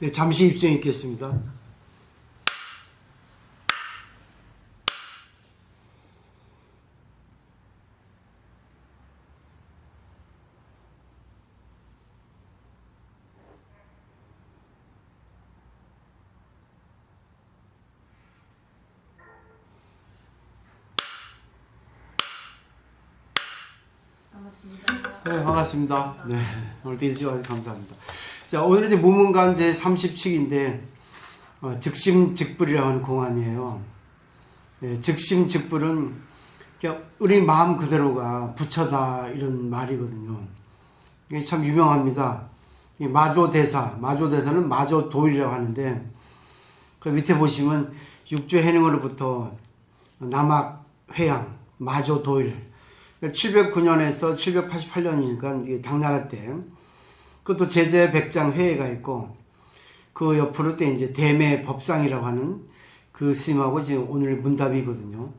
네, 잠시 입장에 있겠습니다. 반갑습니다. 네, 반갑습니다. 네, 오늘도 일찍 와서 감사합니다. 자, 오늘은 이제 무문관 제 30칙인데, 어, 즉심즉불이라고 하는 공안이에요. 네, 즉심즉불은 우리 마음 그대로가 부처다 이런 말이거든요. 이게 참 유명합니다. 이 마조대사, 마조대사는 마조도일이라고 하는데, 그 밑에 보시면 육조 해능으로부터 남악 회양, 마조도일, 709년에서 788년이니까 이게 당나라 때 그것도 제제 백장 회의가 있고 그 옆으로 때 이제 대매 법상이라고 하는 그 스님하고 지금 오늘 문답이거든요.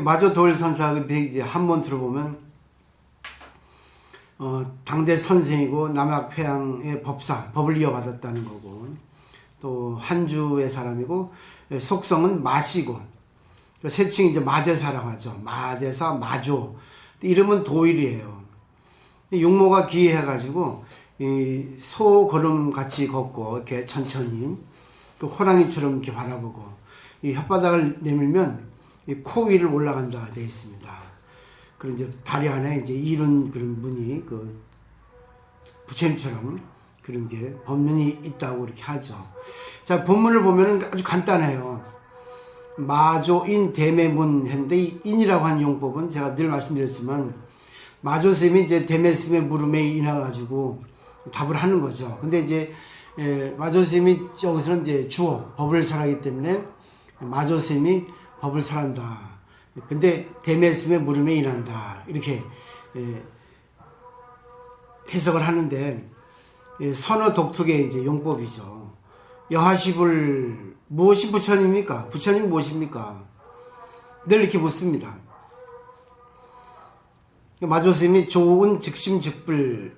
마저 도일 선사가 이제 한번 들어보면 어, 당대 선생이고 남학회양의 법사 법을 이어받았다는 거고 또 한주의 사람이고 속성은 마시고 세칭이 이제 마제사라고 하죠. 마제사 마조 이름은 도일이에요. 용모가 기해가지고 소 걸음 같이 걷고 이렇게 천천히 또 호랑이처럼 이렇게 바라보고 이 혓바닥을 내밀면 코 위를 올라간다 되어 있습니다. 그런 이제 다리 안에 이제 이런 그런 문이 그 부처님처럼 그런 게 법문이 있다고 이렇게 하죠. 자 본문을 보면은 아주 간단해요. 마조인 대매문 했는데 이 인이라고 하는 용법은 제가 늘 말씀드렸지만 마조 스님이 이제 대매 스님의 물음에 인해 가지고 답을 하는 거죠. 근데 이제 예, 마조 스님이 여기서는 이제 주어 법을 설하기 때문에 마조 스님이 법을 설한다. 근데 대매 스님의 물음에 인한다. 이렇게 예, 해석을 하는데 예, 선어 독특의 이제 용법이죠. 여하십을 무엇이 부처님입니까? 부처님 무엇입니까? 늘 이렇게 묻습니다. 마조스님이 좋은 즉심즉불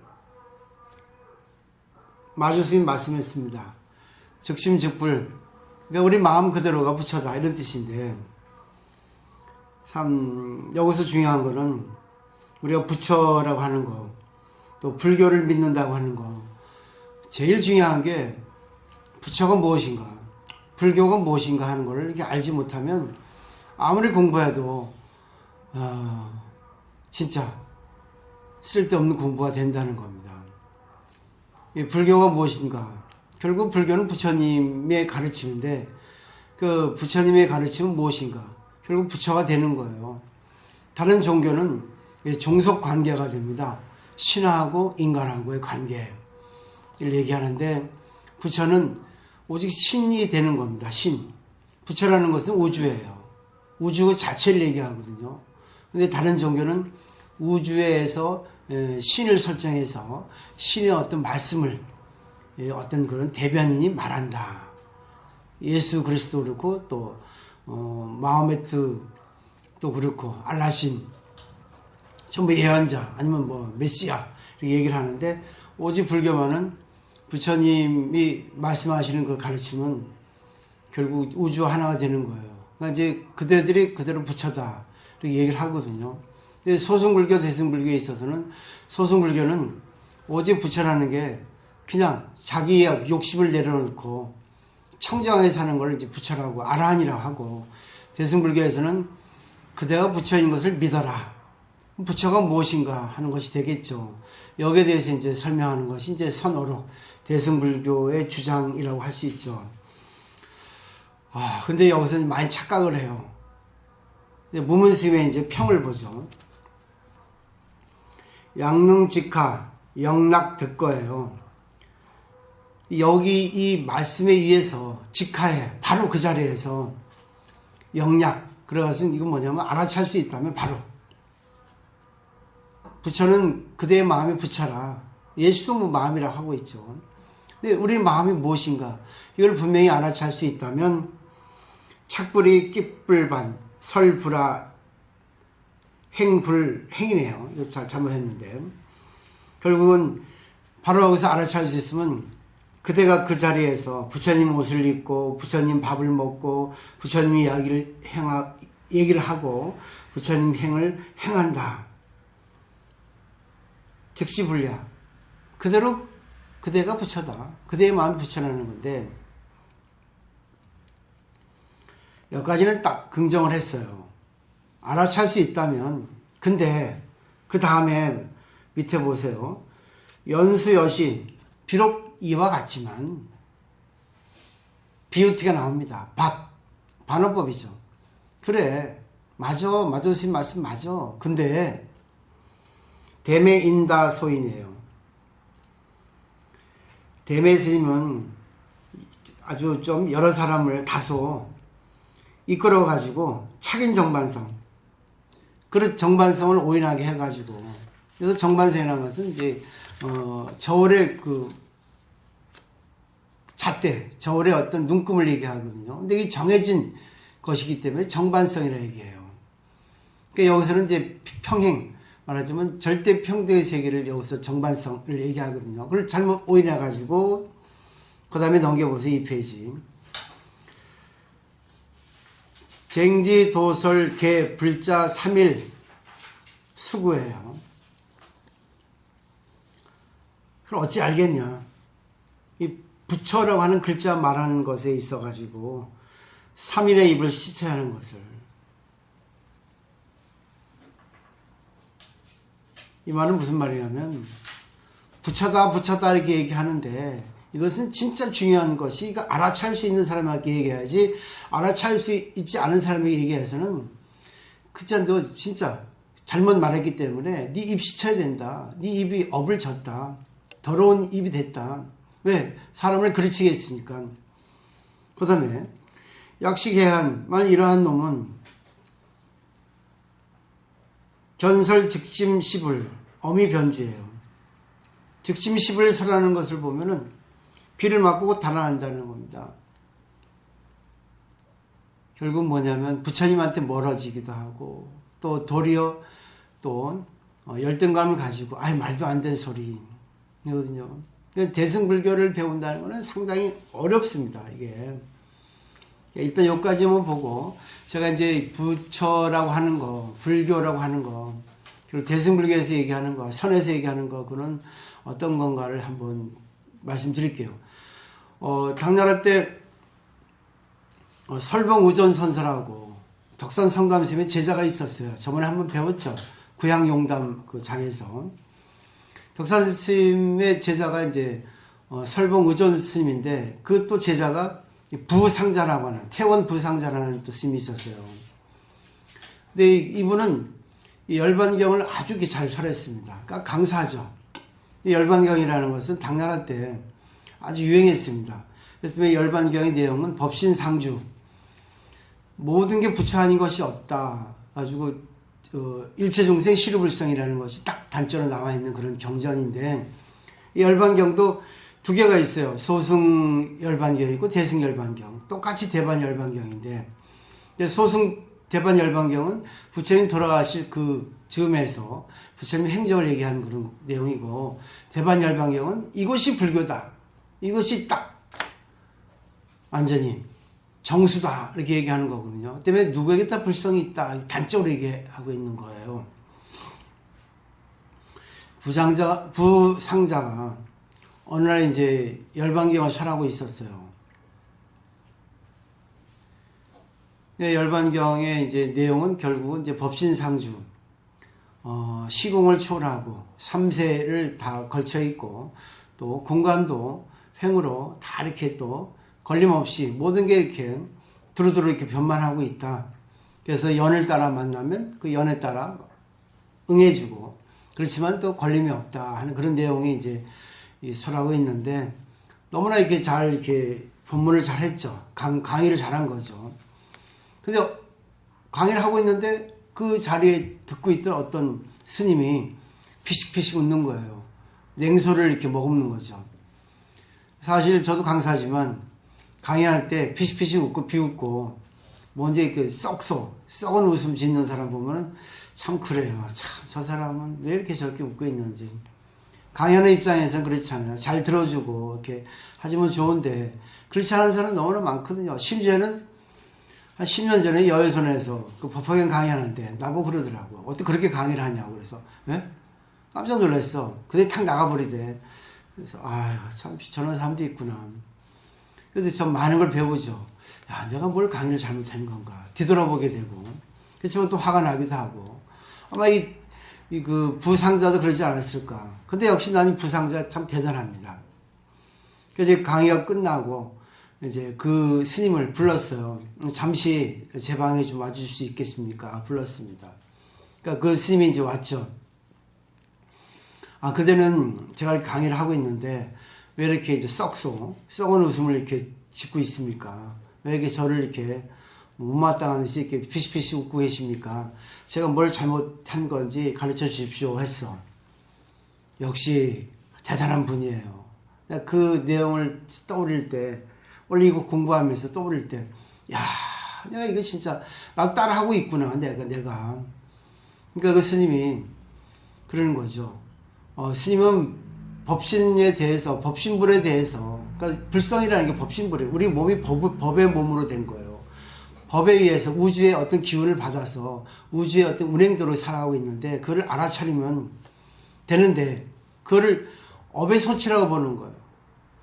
마조스님 말씀했습니다. 즉심즉불 그러니까 우리 마음 그대로가 부처다 이런 뜻인데 참 여기서 중요한 거는 우리가 부처라고 하는 거 또 불교를 믿는다고 하는 거 제일 중요한 게 부처가 무엇인가 불교가 무엇인가 하는 것을 이렇게 알지 못하면 아무리 공부해도 어, 진짜 쓸데없는 공부가 된다는 겁니다. 이 불교가 무엇인가? 결국 불교는 부처님의 가르침인데 그 부처님의 가르침은 무엇인가? 결국 부처가 되는 거예요. 다른 종교는 종속 관계가 됩니다. 신하고 인간하고의 관계를 얘기하는데 부처는 오직 신이 되는 겁니다. 신. 부처라는 것은 우주예요. 우주 자체를 얘기하거든요. 근데 다른 종교는 우주에서 신을 설정해서 신의 어떤 말씀을 어떤 그런 대변인이 말한다. 예수 그리스도 그렇고 또 어, 마호메트 또 그렇고 알라신 전부 예언자 아니면 뭐 메시아 이렇게 얘기를 하는데 오직 불교만은 부처님이 말씀하시는 그 가르침은 결국 우주 하나가 되는 거예요. 그러니까 이제 그대들이 그대로 부처다 이렇게 얘기를 하거든요. 소승불교, 대승불교에 있어서는 소승불교는 오직 부처라는 게 그냥 자기의 욕심을 내려놓고 청정하게 사는 걸 이제 부처라고 아라한이라고 하고 대승불교에서는 그대가 부처인 것을 믿어라. 부처가 무엇인가 하는 것이 되겠죠. 여기에 대해서 이제 설명하는 것이 이제 선어록 대승불교의 주장이라고 할 수 있죠. 아, 근데 여기서 많이 착각을 해요. 무문스님의 이제 평을 보죠. 양능직하, 영락득거예요. 여기 이 말씀에 의해서 직하에 바로 그 자리에서 영약 그래서 이건 뭐냐면 알아챌 수 있다면 바로 부처는 그대의 마음이 부처라 예수도 뭐 마음이라고 하고 있죠. 근데 우리 마음이 무엇인가 이걸 분명히 알아챌 수 있다면 착불이 끼불반 설불아 행불 행이네요. 이거 잘 잘못했는데 결국은 바로 여기서 알아챌 수 있으면 그대가 그 자리에서 부처님 옷을 입고 부처님 밥을 먹고 부처님 이야기를 행하, 얘기를 하고 부처님 행을 행한다. 즉시 불야. 그대로 그대가 부처다. 그대의 마음이 부처라는 건데 여기까지는 딱 긍정을 했어요. 알아챌 수 있다면 근데 그 다음에 밑에 보세요. 연수 여신 비록 이와 같지만 비유티가 나옵니다. 밥 반어법이죠. 그래 맞아 맞아 선생님 말씀 맞아. 근데 대매인다 소인이에요. 대매 스님은 아주 좀 여러 사람을 다소 이끌어 가지고 착인 정반성 그 정반성을 오인하게 해가지고 그래서 정반성이라는 것은 이제 어 저울의 그 잣대 저울의 어떤 눈금을 얘기하거든요. 근데 이 정해진 것이기 때문에 정반성이라 얘기해요. 그러니까 여기서는 이제 평행 말하자면 절대 평등의 세계를 여기서 정반성을 얘기하거든요. 그걸 잘못 오인해 가지고 그 다음에 넘겨보세요 이 페이지. 쟁지 도설 개 불자 3일 수구예요. 그럼 어찌 알겠냐? 이 부처라고 하는 글자 말하는 것에 있어 가지고 3일의 입을 씻어야 하는 것을 이 말은 무슨 말이냐면 부처다 부처다 이렇게 얘기하는데 이것은 진짜 중요한 것이 이거 알아차릴 수 있는 사람에게 얘기해야지 알아차릴 수 있지 않은 사람에게 얘기해서는 그자 너 진짜 잘못 말했기 때문에 네입 씻어야 된다. 네 입이 업을 졌다. 더러운 입이 됐다. 왜? 사람을 그르치게 했으니까. 그 다음에 약식해한 만 이러한 놈은 견설 즉심 시불 어미 변주예요. 즉심 시불 설하는 것을 보면은 비를 맞고 달아난다는 겁니다. 결국 뭐냐면 부처님한테 멀어지기도 하고 또 도리어 또 어, 열등감을 가지고 아이 말도 안 되는 소리거든요. 대승불교를 배운다는 것은 상당히 어렵습니다. 이게 일단 여기까지만 보고 제가 이제 부처라고 하는 거, 불교라고 하는 거, 그리고 대승불교에서 얘기하는 거, 선에서 얘기하는 거, 그는 어떤 건가를 한번 말씀드릴게요. 어, 당나라 때 어, 설봉 우전 선설하고 덕산 성감스님의 제자가 있었어요. 저번에 한번 배웠죠. 구양용담 그 장에서 덕산 스님의 제자가 이제 어, 설봉 우전 스님인데 그 또 제자가 부상자라고 하는 태원 부상자라는 또 스님이 있었어요. 근데 이- 이분은 이 열반경을 아주 잘 설했습니다. 그러니까 강사죠. 이 열반경이라는 것은 당나라 때 아주 유행했습니다. 그래서 이 열반경의 내용은 법신상주 모든 게 부처 아닌 것이 없다. 가지고 어, 일체 중생 시루불성이라는 것이 딱 단적으로 나와 있는 그런 경전인데 이 열반경도 두 개가 있어요. 소승 열반경이고 대승 열반경. 똑같이 대반 열반경인데 근데 소승 대반 열반경은 부처님 돌아가실 그 즈음에서 부처님 행적을 얘기하는 그런 내용이고 대반 열반경은 이것이 불교다. 이것이 딱 완전히 정수다 이렇게 얘기하는 거거든요. 때문에 누구에게 다 불성이 있다 단적으로 얘기하고 있는 거예요. 부상자 부상자가 어느 날 이제 열반경을 설하고 있었어요. 네, 열반경의 이제 내용은 결국은 이제 법신상주, 어, 시공을 초월하고 삼세를 다 걸쳐 있고 또 공간도 횡으로 다 이렇게 또 걸림없이 모든 게 이렇게 두루두루 이렇게 변만하고 있다. 그래서 연을 따라 만나면 그 연에 따라 응해주고 그렇지만 또 걸림이 없다 하는 그런 내용이 이제 이 설하고 있는데 너무나 이렇게 잘 이렇게 본문을 잘 했죠. 강, 강의를 잘한 거죠. 근데 강의를 하고 있는데 그 자리에 듣고 있던 어떤 스님이 피식피식 웃는 거예요. 냉소를 이렇게 머금는 거죠. 사실 저도 강사지만 강의할 때 피식피식 웃고 비웃고 먼저 이렇게 썩소 썩은 웃음 짓는 사람 보면은 참 그래요. 참 저 사람은 왜 이렇게 저렇게 웃고 있는지 강연의 입장에서는 그렇잖아요. 잘 들어주고 이렇게 하지면 좋은데 그렇지 않은 사람은 너무나 많거든요. 심지어는 한 10년 전에 여의선에서 그 법학연 강의하는데 나보고 그러더라고. 어떻게 그렇게 강의를 하냐고 그래서 예? 깜짝 놀랐어. 그때 탁 나가버리대. 그래서 아참 저런 사람도 있구나. 그래서 전 많은 걸 배우죠. 야 내가 뭘 강의를 잘못한 건가 뒤돌아보게 되고 그렇지만 또 화가 나기도 하고 아마 이 이 그 부상자도 그러지 않았을까. 근데 역시 나는 부상자 참 대단합니다. 그래서 강의가 끝나고 이제 그 스님을 불렀어요. 잠시 제 방에 좀 와주실 수 있겠습니까? 불렀습니다. 그러니까 그 스님이 이제 왔죠. 아, 그때는 제가 강의를 하고 있는데 왜 이렇게 이제 썩소, 썩은 웃음을 이렇게 짓고 있습니까? 왜 이렇게 저를 이렇게 못마땅한 듯이 이렇게 피시피시 웃고 계십니까? 제가 뭘 잘못한 건지 가르쳐 주십시오 했어. 역시 대단한 분이에요. 그 내용을 떠올릴 때, 원래 이거 공부하면서 떠올릴 때, 야, 내가 이거 진짜, 나 따라하고 있구나, 내가, 내가. 그러니까 그 스님이 그러는 거죠. 어, 스님은 법신에 대해서, 법신불에 대해서, 그러니까 불성이라는 게 법신불이에요. 우리 몸이 법, 법의 몸으로 된 거예요. 법에 의해서 우주의 어떤 기운을 받아서 우주의 어떤 운행도로 살아가고 있는데, 그걸 알아차리면 되는데, 그거를 업의 소치라고 보는 거예요.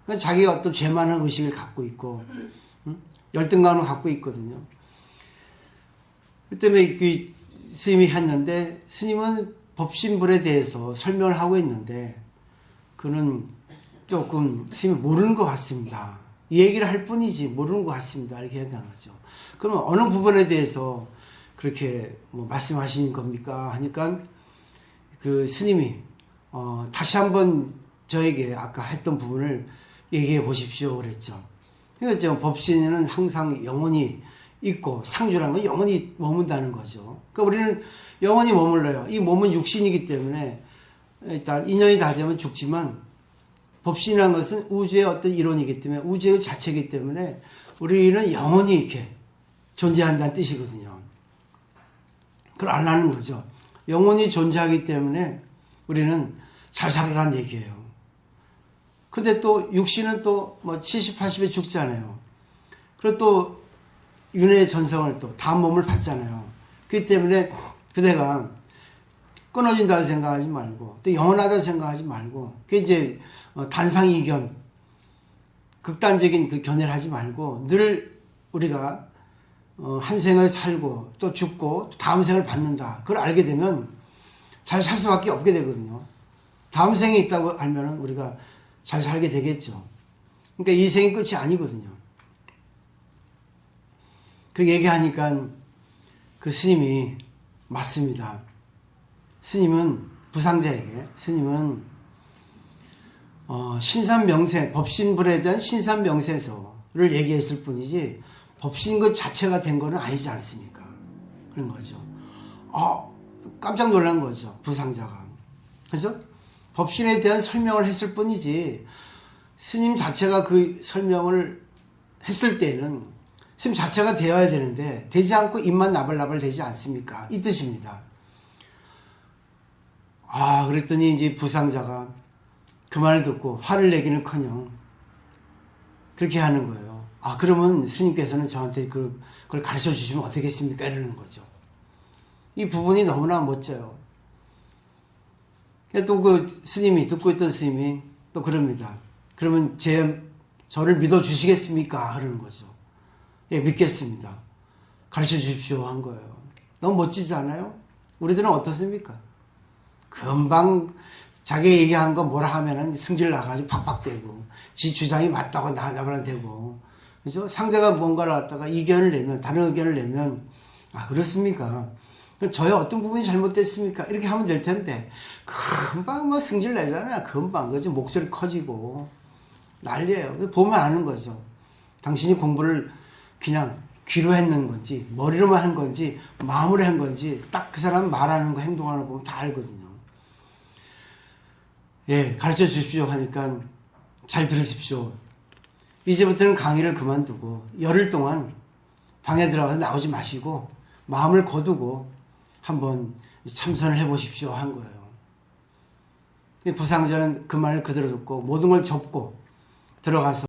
그러니까 자기가 어떤 죄 많은 의식을 갖고 있고, 응? 열등감을 갖고 있거든요. 그 때문에 그 스님이 했는데, 스님은 법신불에 대해서 설명을 하고 있는데, 그는 조금 스님이 모르는 것 같습니다. 이 얘기를 할 뿐이지 모르는 것 같습니다. 이렇게 생각하죠. 그러면 어느 부분에 대해서 그렇게 뭐 말씀하시는 겁니까? 하니까 그 스님이 어, 다시 한번 저에게 아까 했던 부분을 얘기해 보십시오 그랬죠. 그러니까 법신은 항상 영원히 있고 상주라는 건 영원히 머문다는 거죠. 그러니까 우리는 영원히 머물러요. 이 몸은 육신이기 때문에 일단 인연이 다 되면 죽지만 법신이라는 것은 우주의 어떤 이론이기 때문에 우주의 자체이기 때문에 우리는 영원히 이렇게 존재한다는 뜻이거든요. 그걸 알라는 거죠. 영원히 존재하기 때문에 우리는 잘 살아라는 얘기예요. 근데 또 육신은 또 뭐 70, 80에 죽잖아요. 그리고 또 윤회의 전성을 또 다음 몸을 받잖아요. 그렇기 때문에 그대가 끊어진다고 생각하지 말고 또 영원하다고 생각하지 말고 그 이제 어, 단상이견 극단적인 그 견해를 하지 말고 늘 우리가 어, 한 생을 살고 또 죽고 또 다음 생을 받는다. 그걸 알게 되면 잘 살 수밖에 없게 되거든요. 다음 생이 있다고 알면 우리가 잘 살게 되겠죠. 그러니까 이 생이 끝이 아니거든요. 그 얘기하니까 그 스님이 맞습니다. 스님은 부상자에게 스님은 어, 신산명세 법신불에 대한 신산명세서를 얘기했을 뿐이지 법신 그 자체가 된 거는 아니지 않습니까? 그런 거죠. 어, 깜짝 놀란 거죠. 부상자가. 그래서 법신에 대한 설명을 했을 뿐이지 스님 자체가 그 설명을 했을 때는 스님 자체가 되어야 되는데 되지 않고 입만 나발나발 되지 않습니까? 이 뜻입니다. 아, 그랬더니 이제 부상자가 그 말을 듣고 화를 내기는 커녕 그렇게 하는 거예요. 아, 그러면 스님께서는 저한테 그걸, 그걸 가르쳐 주시면 어떻겠습니까? 이러는 거죠. 이 부분이 너무나 멋져요. 또 그 스님이, 듣고 있던 스님이 또 그럽니다. 그러면 제, 저를 믿어 주시겠습니까? 하는 거죠. 예, 믿겠습니다. 가르쳐 주십시오. 한 거예요. 너무 멋지지 않아요? 우리들은 어떻습니까? 금방 자기 얘기한 거 뭐라 하면은 승질 나가지고 팍팍대고, 지 주장이 맞다고 나나만 되고, 그죠? 상대가 뭔가를 갖다가 이견을 내면, 다른 의견을 내면, 아, 그렇습니까? 저의 어떤 부분이 잘못됐습니까? 이렇게 하면 될 텐데, 금방 뭐 승질 내잖아요. 금방. 그죠? 목소리 커지고, 난리예요. 보면 아는 거죠. 당신이 공부를 그냥 귀로 했는 건지, 머리로만 한 건지, 마음으로 한 건지, 딱 그 사람 말하는 거, 행동하는 거 보면 다 알거든요. 예, 가르쳐 주십시오 하니까 잘 들으십시오. 이제부터는 강의를 그만두고 열흘 동안 방에 들어가서 나오지 마시고 마음을 거두고 한번 참선을 해 보십시오 한 거예요. 이 부상자는 그 말을 그대로 듣고 모든 걸 접고 들어가서